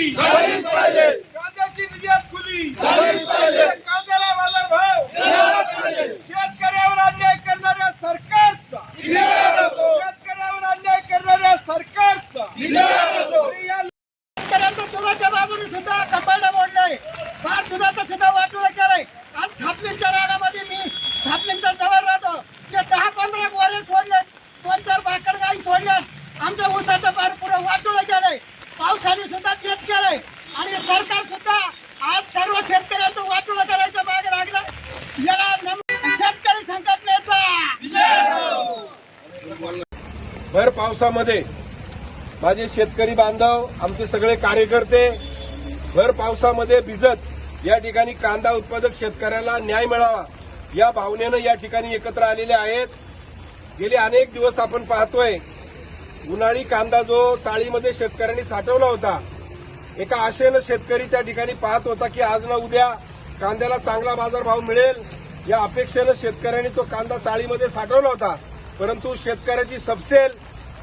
खुली झालीच पाहिजे. कांद्याची निर्यात खुली. झालीच पाहिजे. कांद्याला बाजार भाव. मिळालाच पाहिजे. शेतकऱ्यावर अन्याय करणाऱ्या सरकारचा. नको. शेतकऱ्यावर अन्याय करणाऱ्या सरकारचा आणि या शेतकऱ्यांचं दुधाच्या बाजूने सुद्धा कपाडा मोडलंय फार दुधाचं सुद्धा वाटोळं केलंय आज थापलीच्या रानामध्ये मी थापलीच्या जवळ राहतो ते दहा पंधरा गोरे सोडले दोन चार बाकड गाई सोडल्यात आमच्या ऊसाचं फार पुरं वाटोळं केलंय पावसाने सुद्धा तेच केलंय आणि सरकार सुद्धा आज सर्व शेतकऱ्यांचं वाटोळं करायचं माग लागलं याला नम- शेतकरी संघटनेचा भर पावसामध्ये माझे शेतकरी बांधव आमचे सगळे कार्यकर्ते भर पावसामध्ये भिजत या ठिकाणी कांदा उत्पादक शेतकऱ्याला न्याय मिळावा या भावनेनं या ठिकाणी एकत्र आलेले आहेत. गेले अनेक दिवस आपण पाहतोय उन्हाळी कांदा जो चाळीमध्ये शेतकऱ्यांनी साठवला होता एका आशेनं शेतकरी त्या ठिकाणी पाहत होता की आज ना उद्या कांद्याला चांगला बाजारभाव मिळेल. या अपेक्षेनं शेतकऱ्यांनी तो कांदा चाळीमध्ये साठवला होता. परंतु शेतकऱ्याची सबसेल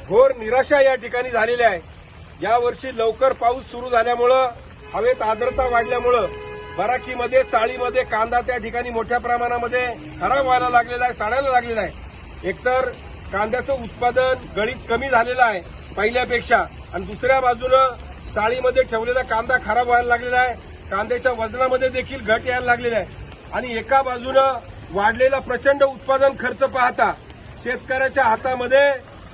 घोर निराशा या ठिकाणी झालेली आहे. यावर्षी लवकर पाऊस सुरू झाल्यामुळं हवेत आर्द्रता वाढल्यामुळं बराकीमध्ये चाळीमध्ये कांदा त्या ठिकाणी मोठ्या प्रमाणामध्ये खराब व्हायला लागलेला आहे साडायला लागलेला आहे. एकतर कांद्याचं उत्पादन गणित कमी झालेलं आहे पहिल्यापेक्षा आणि दुसऱ्या बाजूनं चाळीमध्ये ठेवलेला कांदा खराब व्हायला लागलेला आहे. कांद्याच्या वजनामध्ये देखील घट यायला लागलेला आहे. आणि एका बाजूनं वाढलेला प्रचंड उत्पादन खर्च पाहता शेतकऱ्याच्या हातामध्ये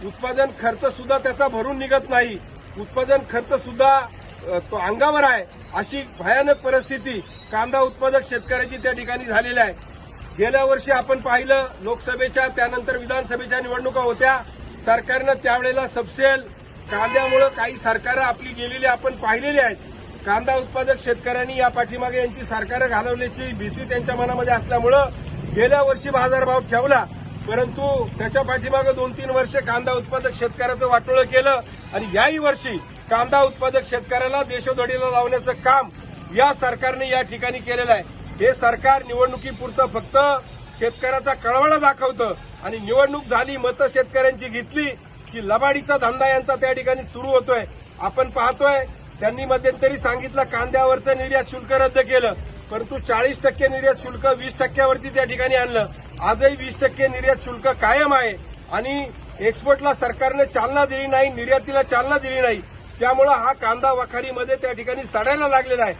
उत्पादन खर्च सुद्धा त्याचा भरून निघत नाही. उत्पादन खर्च सुद्धा तो अंगावर आहे. अशी भयानक परिस्थिती कांदा उत्पादक शेतकऱ्याची त्या ठिकाणी झालेली आहे. गेल्या वर्षी आपण पाहिलं लोकसभेच्या त्यानंतर विधानसभेच्या निवडणुका होत्या. सरकारनं त्यावेळेला सबसेल कांद्यामुळे काही सरकारं आपली गेलेली आपण पाहिलेली आहेत. कांदा उत्पादक शेतकऱ्यांनी या पाठीमागे यांची सरकारं घालवल्याची भीती त्यांच्या मनामध्ये असल्यामुळं गेल्या वर्षी बाजारभाव ठेवला. परंतु त्याच्या पाठीमागे दोन तीन वर्ष कांदा उत्पादक शेतकऱ्याचं वाटोळं केलं आणि याही वर्षी कांदा उत्पादक शेतकऱ्याला देशोधडीला लावण्याचं काम या सरकारने या ठिकाणी केलेलं आहे. हे सरकार निवडणुकीपुरतं फक्त शेतकऱ्याचा कळवळा दाखवतं आणि निवडणूक झाली मतं शेतकऱ्यांची घेतली की लबाडीचा धंदा यांचा त्या ठिकाणी सुरू होतोय. आपण पाहतोय त्यांनी मध्यंतरी सांगितलं कांद्यावरचं निर्यात शुल्क रद्द केलं परंतु चाळीस टक्के निर्यात शुल्क वीस टक्क्यावरती त्या ठिकाणी आणलं. आजही वीस टक्के निर्यात शुल्क कायम आहे. आणि एक्सपोर्टला सरकारने चालना दिली नाही निर्यातीला चालना दिली नाही. त्यामुळं हा कांदा वखारीमध्ये त्या ठिकाणी सडायला लागलेला आहे.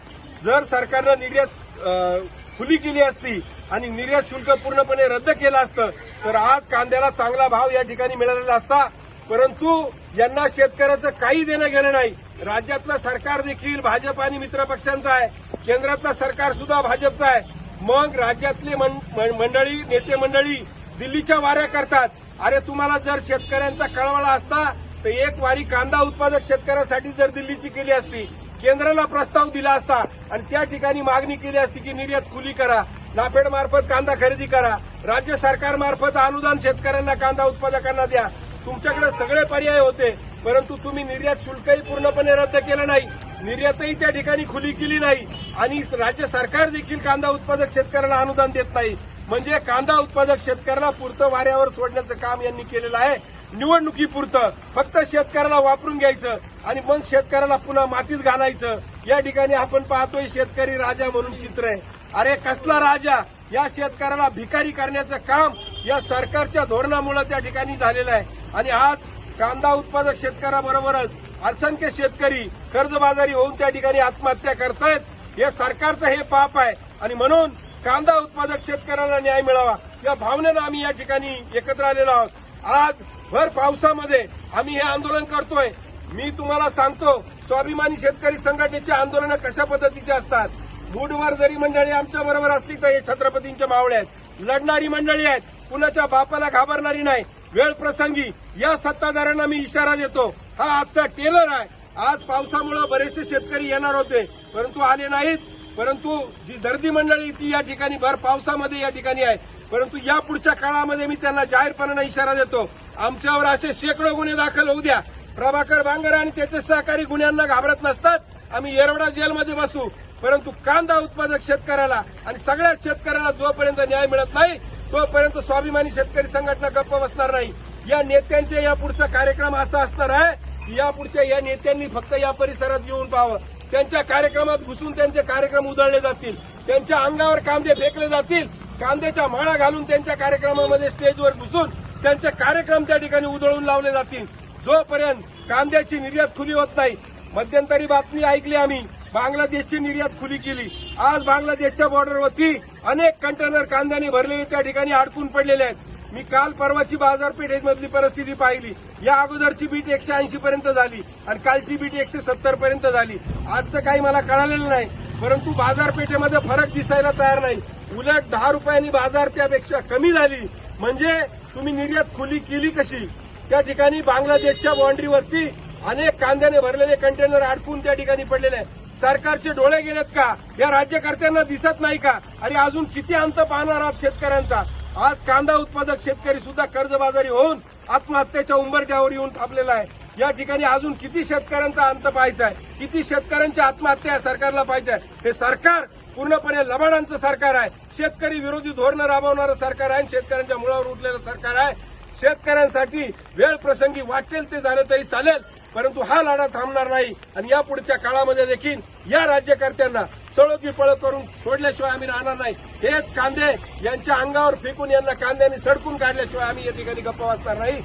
जर सरकारनं निर्यात खुली केली असती आणि निर्यात शुल्क पूर्णपणे रद्द केलं असतं तर आज कांद्याला चांगला भाव या ठिकाणी मिळालेला असता. परंतु यांना शेतकऱ्याचं काही देणं घेणं नाही. राज्यातलं सरकार देखील भाजप आणि मित्र पक्षांचं आहे. केंद्रातलं सरकार सुद्धा भाजपचं आहे. मग राज्यातली मंडळी नेते मंडळी दिल्लीच्या वाऱ्या करतात. अरे तुम्हाला जर शेतकऱ्यांचा कळवळा असता तर एक वारी कांदा उत्पादक शेतकऱ्यासाठी जर दिल्लीची केली असती केंद्राला प्रस्ताव दिला असता आणि त्या ठिकाणी मागणी केली असती की निर्यात खुली करा नाफेड मार्फत कांदा खरेदी करा राज्य सरकार मार्फत अनुदान शेतकऱ्यांना कांदा उत्पादकांना द्या तुमच्याकडे सगळे पर्याय होते. परंतु तुम्ही निर्यात शुल्कही पूर्णपणे रद्द केलं नाही. निर्यातही त्या ठिकाणी खुली केली नाही. आणि राज्य सरकार देखील कांदा उत्पादक शेतकऱ्यांना अनुदान देत नाही. म्हणजे कांदा उत्पादक शेतकऱ्याला पुरतं वाऱ्यावर सोडण्याचं काम यांनी केलेलं आहे. निवडणुकीपुरतं. फक्त शेतकऱ्याला वापरून घ्यायचं आणि मग शेतकऱ्याला पुन्हा मातीत घालायचं. या ठिकाणी आपण पाहतोय शेतकरी राजा म्हणून चित्र आहे. अरे कसला राजा? या शेतकऱ्याला भिकारी करण्याचं काम या सरकारच्या धोरणामुळे त्या ठिकाणी झालेलं आहे. आणि आज कांदा उत्पादक शेतकऱ्याबरोबरच असंख्य शेतकरी कर्जबाजारी होऊन त्या ठिकाणी आत्महत्या करतायत. हे सरकारचं हे पाप आहे. आणि म्हणून कांदा उत्पादक शेतकऱ्यांना न्याय मिळावा. या भावनेनं आम्ही या ठिकाणी एकत्र आलेलो आहोत. आज भर पावसामध्ये आम्ही हे आंदोलन करतोय. मी तुम्हाला सांगतो स्वाभिमानी शेतकरी संघटनेची आंदोलनं कशा पद्धतीचे असतात? मूडवर जरी मंडळी आमच्या बरोबर असली तर हे छत्रपतींच्या मावळे आहेत. लढणारी मंडळी आहेत. कुणाच्या बापाला घाबरणारी नाही. वेळ प्रसंगी या सत्ताधाऱ्यांना मी इशारा देतो. हा आजचा टेलर आहे. आज पावसामुळे बरेचसे शेतकरी येणार होते. परंतु आले नाहीत. परंतु जी दर्दी मंडळी ती या ठिकाणी भर पावसामध्ये या ठिकाणी आहे. परंतु या पुढच्या काळामध्ये मी त्यांना जाहीरपणानं इशारा देतो. आमच्यावर असे शेकडो गुन्हे दाखल होऊ द्या. प्रभाकर बांगर आणि त्याचे सहकारी गुन्ह्यांना घाबरत नसतात. आम्ही येरवडा जेलमध्ये बसू. परंतु कांदा उत्पादक शेतकऱ्याला आणि सगळ्या शेतकऱ्याला जोपर्यंत न्याय मिळत नाही तोपर्यंत स्वाभिमानी शेतकरी संघटना गप्प बसणार नाही. या नेत्यांचे या पुढचा कार्यक्रम असा असणार आहे की या पुढच्या या नेत्यांनी फक्त या परिसरात येऊन पाहावं. त्यांच्या कार्यक्रमात घुसून त्यांचे कार्यक्रम उधळले जातील. त्यांच्या अंगावर कांदे फेकले जातील. कांद्याच्या माळा घालून त्यांच्या कार्यक्रमामध्ये स्टेजवर घुसून त्यांचे कार्यक्रम त्या ठिकाणी उधळून लावले जातील. जोपर्यंत कांद्याची निर्यात खुली होत नाही. मध्यंतरी बातमी ऐकली आम्ही. बांगलादेशची निर्यात खुली केली. आज बांगलादेशच्या बॉर्डरवरती अनेक कंटेनर कांद्याने भरलेले त्या ठिकाणी अडकून पडलेले आहेत. मी काल परवाची बाजारपेठेमधली परिस्थिती पाहिली. या अगोदरची बीट एकशे ऐंशी पर्यंत झाली आणि कालची बीट एकशे सत्तर पर्यंत झाली. आजचं काही मला कळालेलं नाही परंतु बाजारपेठेमध्ये फरक दिसायला तयार नाही. उलट दहा रुपयांनी बाजार त्यापेक्षा कमी झाली. म्हणजे तुम्ही निर्यात खुली केली कशी? त्या ठिकाणी बांगलादेशच्या बाँड्रीवरती अनेक कांद्याने भरलेले कंटेनर अडकून त्या ठिकाणी पडलेले आहेत. सरकारचे डोळे गेलेत का? या राज्यकर्त्यांना दिसत नाही का? अरे अजून किती अंत पाहणार आहात शेतकऱ्यांचा? आज कांदा उत्पादक शेतकरी सुद्धा कर्जबाजारी होऊन आत्महत्येच्या उंबरठ्यावर येऊन थांबलेला आहे. या ठिकाणी अजून किती शेतकऱ्यांचा अंत पाहायचा आहे? किती शेतकऱ्यांच्या आत्महत्या सरकारला पाहिजे आहे? हे सरकार पूर्णपणे लबाडांचं सरकार आहे. शेतकरी विरोधी धोरणं राबवणारं सरकार आहे आणि शेतकऱ्यांच्या मुळावर उठलेलं सरकार आहे. शेतकऱ्यांसाठी वेळ प्रसंगी वाटेल ते झालं तरी चालेल. परंतु हा लढा थांबणार नाही. आणि या पुढच्या काळामध्ये देखील या राज्यकर्त्यांना सळोगी पळ करून सोडल्याशिवाय आम्ही राहणार नाही. हेच कांदे यांच्या अंगावर फेकून यांना कांद्याने सडकून काढल्याशिवाय आम्ही या ठिकाणी गप्पा वाचणार नाही.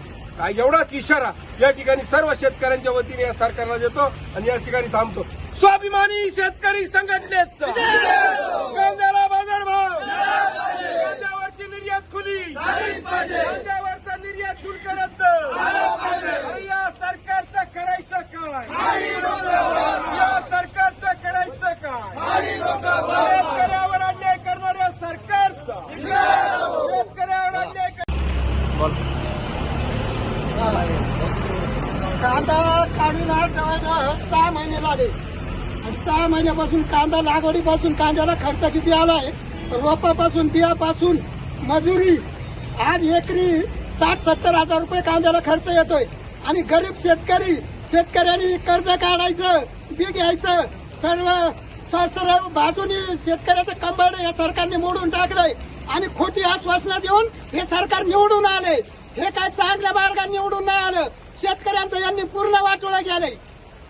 एवढाच इशारा या ठिकाणी सर्व शेतकऱ्यांच्या वतीने या सरकारला देतो आणि या ठिकाणी थांबतो. स्वाभिमानी शेतकरी संघटनेचा. कांद्याला बाजारभाव कांद्यावरची निर्यात खुली. कांद्यावरचा निर्यात शुल्क रद्द आणि या सरकारचं करायचं काय या सरकारचं करायचं काय? शेतकऱ्यावर अन्याय करणाऱ्या सरकारचा. शेतकऱ्यावर अन्याय कर- कांदा काढून आज जवळजवळ सहा महिने झाले आणि सहा महिन्यापासून कांदा लागवडीपासून कांद्याला खर्च किती आलाय? रोपापासून बियापासून मजुरी आज एकरी साठ सत्तर हजार रुपये कांद्याला खर्च येतोय. आणि गरीब शेतकरी शेतकऱ्यांनी कर्ज काढायचं बी घ्यायचं. सर्व स- सर्व बाजूनी शेतकऱ्याचं कंबळ या सरकारने मोडून टाकलंय. आणि खोटी आश्वासनं देऊन हे सरकार निवडून आले हे काय चांगल्या मार्गाने निवडून नाही आलं. शेतकऱ्यांचं यांनी पूर्ण वाटोळं केलंय.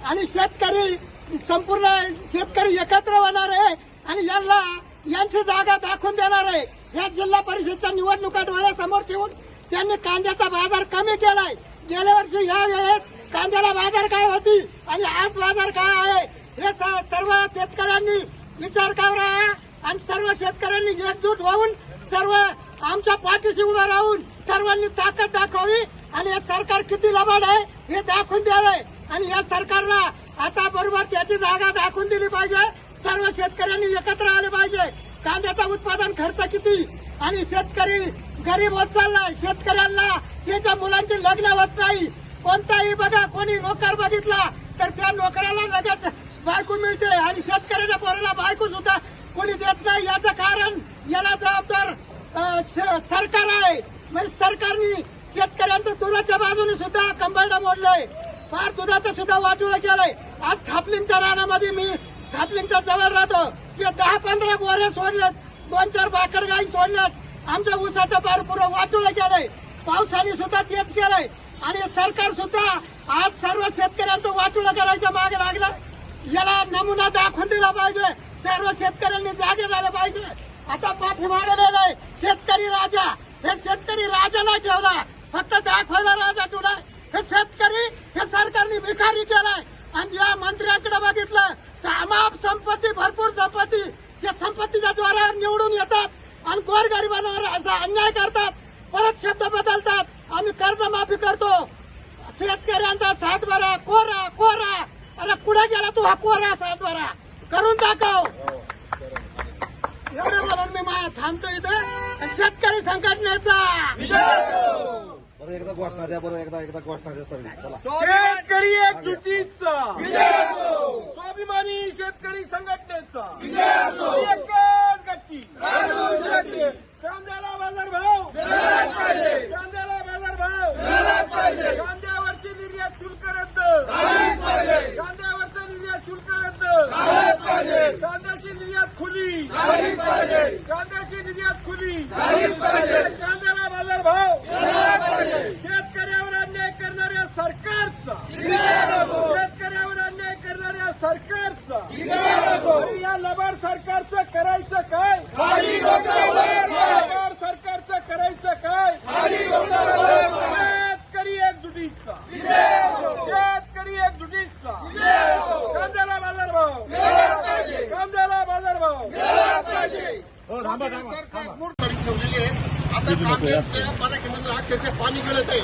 आणि शेतकरी संपूर्ण शेतकरी एकत्र होणार आहे आणि यांना यांची जागा दाखवून देणार आहे. या जिल्हा परिषदच्या निवडणुका डोळ्यासमोर ठेवून त्यांनी कांद्याचा बाजार कमी केलाय. गेल्या वर्षी या वेळेस कांद्याला बाजार काय होती आणि आज बाजार काय आहे? हे स- सर्व शेतकऱ्यांनी विचार करावा आणि सर्व शेतकऱ्यांनी एकजूट होऊन सर्व आमच्या पाठीशी उभं राहून सर्वांनी ताकद दाखवावी आणि हे सरकार किती लबाड आहे हे दाखवून द्यावे. आणि या सरकारला आता बरोबर त्याची जागा दाखवून दिली पाहिजे. सर्व शेतकऱ्यांनी एकत्र आले पाहिजे. कांद्याचा उत्पादन खर्च किती? आणि शेतकरी गरीब होत चाललाय. शेतकऱ्यांना त्याच्या मुलांची लग्न होत नाही. कोणताही बघा कोणी नोकर बघितला तर त्या नोकराला लगेच बायको मिळते आणि शेतकऱ्याच्या पोराला बायको सुद्धा कोणी देत नाही. याचं कारण याला जबाबदार सरकार आहे. म्हणजे सरकारने शेतकऱ्यांचं दुधाच्या बाजूने सुद्धा कंबरडा मोडलंय. फार दुधाचं सुद्धा वाटोळं केलंय. आज खापलिंगच्या रानामध्ये मी खापलिंगच्या जवळ राहतो. या दहा पंधरा गोरे सोडलेत. दोन चार बाकड गाई सोडल्यात आमच्या ऊसाचं फार पुरं वाटोळं केलंय. पावसाने सुद्धा तेच केलंय. आणि सरकार सुद्धा आज सर्व शेतकऱ्यांचं वाटोळं करायच्या मागे लागलं. याला नमुना दाखवून दिला पाहिजे. सर्व शेतकऱ्यांनी जागे झालं पाहिजे. आता पाठीमागे नाही शेतकरी राजा. हे शेतकरी राजा ठेवला. फक्त दाखवायला राजा ठेवला. हे शेतकरी हे सरकारने भिकारी केलाय. आणि या मंत्र्याकडे बघितलं तर अमाप संपत्ती भरपूर संपत्ती या संपत्तीच्या द्वारा निवडून येतात आणि गोरगरिबांवर असा अन्याय करतात. परत शब्द बदलतात. आम्ही कर्जमाफी करतो शेतकऱ्यांचा सातबारा कोरा कोरा अरे कुठे गेला तू हा कोरा सातबारा करून दाखव एवढं म्हणून मी मा- थांबतो इथे शेतकरी संघटनेचा बरं एकदा घोषणा द्या बरं एकदा एकदा घोषणा द्या चला शेतकरी एकजुटीचा स्वाभिमानी शेतकरी संघटनेचा एकच गट्टी बाजार भाव भाव कांद्यावरची निर्यात शुल्क रद्द कांद्यावरचं निर्यात शुल्क रद्द कांद्याची निर्यात खुली कांद्याची निर्यात खुली कांद्याला बाजार भाव शेतकऱ्यावर अन्याय करणाऱ्या सरकारचा शेतकऱ्यावर अन्याय करणाऱ्या सरकारचा नाहीये आता कांद्याच्या अक्षरशः पाणी गळत आहे.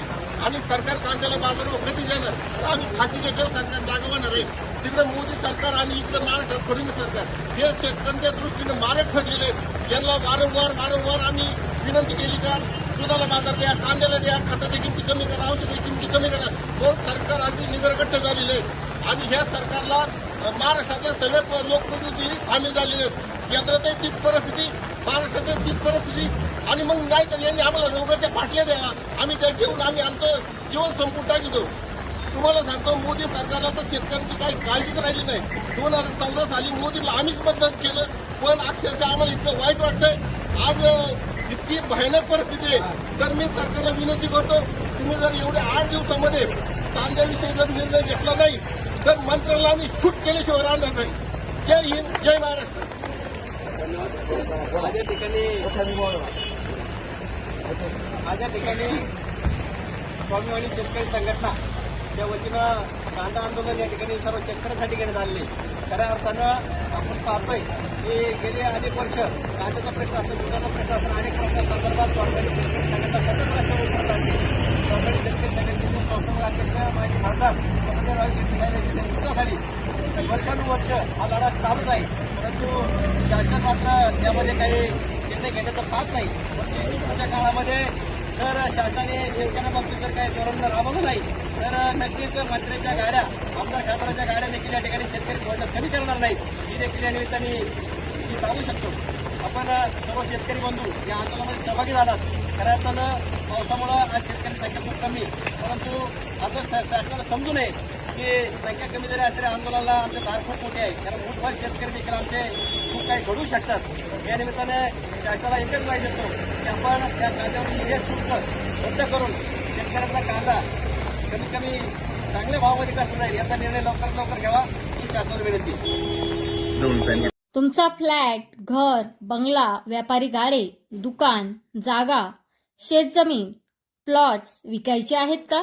आणि सरकार कांद्याला बाजारभाव कधी तर आम्ही फाशी घेतो सरकार जागा होणार आहे तिकडे मोदी सरकार आणि इकडे महाराष्ट्र फडणवीस सरकार हे शेतकऱ्यांच्या दृष्टीने मारक ठरलेले आहेत. यांना वारंवार वारंवार आम्ही विनंती केली का दुधाला बाजार द्या कांद्याला द्या खताच्या किमती कमी करा औषधाची किमती कमी करा. पण सरकार अगदी निगरगट्ट झालेले आहे आणि ह्या सरकारला महाराष्ट्रातले सगळे प- लोकप्रतिनिधी सामील झालेले आहेत. केंद्रातही तीच परिस्थिती महाराष्ट्रातही तीच परिस्थिती. आणि मग नाही तर यांनी आम्हाला रोगाच्या फाटल्या द्यावा. आम्ही त्या घेऊन आम्ही आमचं जीवन संपुष्टात घेतो तुम्हाला सांगतो मोदी सरकारला तर शेतकऱ्यांची काही काळजीच राहिली नाही. दोन हजार चौदा साली मोदीला आम्हीच मतदान केलं पण अक्षरशः आम्हाला इतकं वाईट वाटतंय. आज इतकी भयानक परिस्थिती आहे. तर मी सरकारला विनंती करतो तुम्ही जर एवढ्या आठ दिवसामध्ये कांद्याविषयी जर निर्णय घेतला नाही तर मंत्र्याला आम्ही शूट केल्याशिवाय राहणार नाही जय हिंद जय महाराष्ट्र माझ्या ठिकाणी माझ्या ठिकाणी स्वाभिमानी शेतकरी संघटना त्या वतीनं कांदा आंदोलन या ठिकाणी सर्व शेतकऱ्यांसाठी घेण्यात आले खऱ्या अर्थानं आपण पाहतोय की गेले अनेक वर्ष कांद्याचा प्रश्न असेल दुधाचा प्रश्न असेल अनेक प्रश्नासंदर्भात स्वाभिमानी शेतकरी संघटना सतत रस्त्यावर उतरत स्वाभिमानी शेतकरी संघटनेचे संस्थापक अध्यक्ष माजी खासदार वर्षानुवर्ष हा लढा चालूच आहे. परंतु शासन मात्र त्यामध्ये काही निर्णय घेण्याचं पाहत नाही. परंतु पुढच्या काळामध्ये जर शासनाने शेतकऱ्या बाबतीत जर काही धोरण राबवलं नाही तर नक्कीच मंत्र्यांच्या गाड्या आमदार खासदारांच्या गाड्या देखील या ठिकाणी शेतकरी थोडं कमी करणार नाही ही देखील या निमित्ताने मी सांगू शकतो. आपण सर्व शेतकरी बंधू या आंदोलनामध्ये सहभागी झालात. खऱ्या अर्थानं पावसामुळं आज शेतकरी संख्या खूप कमी परंतु आता शासनाला समजू नये की संख्या कमी जरी असल्या आंदोलनाला आमचे खूप मोठे आहे. कारण खूप शेतकरी देखील आमचे खूप काही घडू शकतात. या निमित्ताने शासनाला एकच माहिती देतो की आपण त्या कांद्यावर निर्यात शुल्क रद्द करून शेतकऱ्यांचा कांदा कमीत कमी चांगल्या भावामध्ये कसं जाईल याचा निर्णय लवकरात लवकर घ्यावा ही शासनाला विनंती तुमचा फ्लॅट घर बंगला व्यापारी गाडे दुकान जागा शेतजमीन प्लॉट्स विकायचे आहेत का?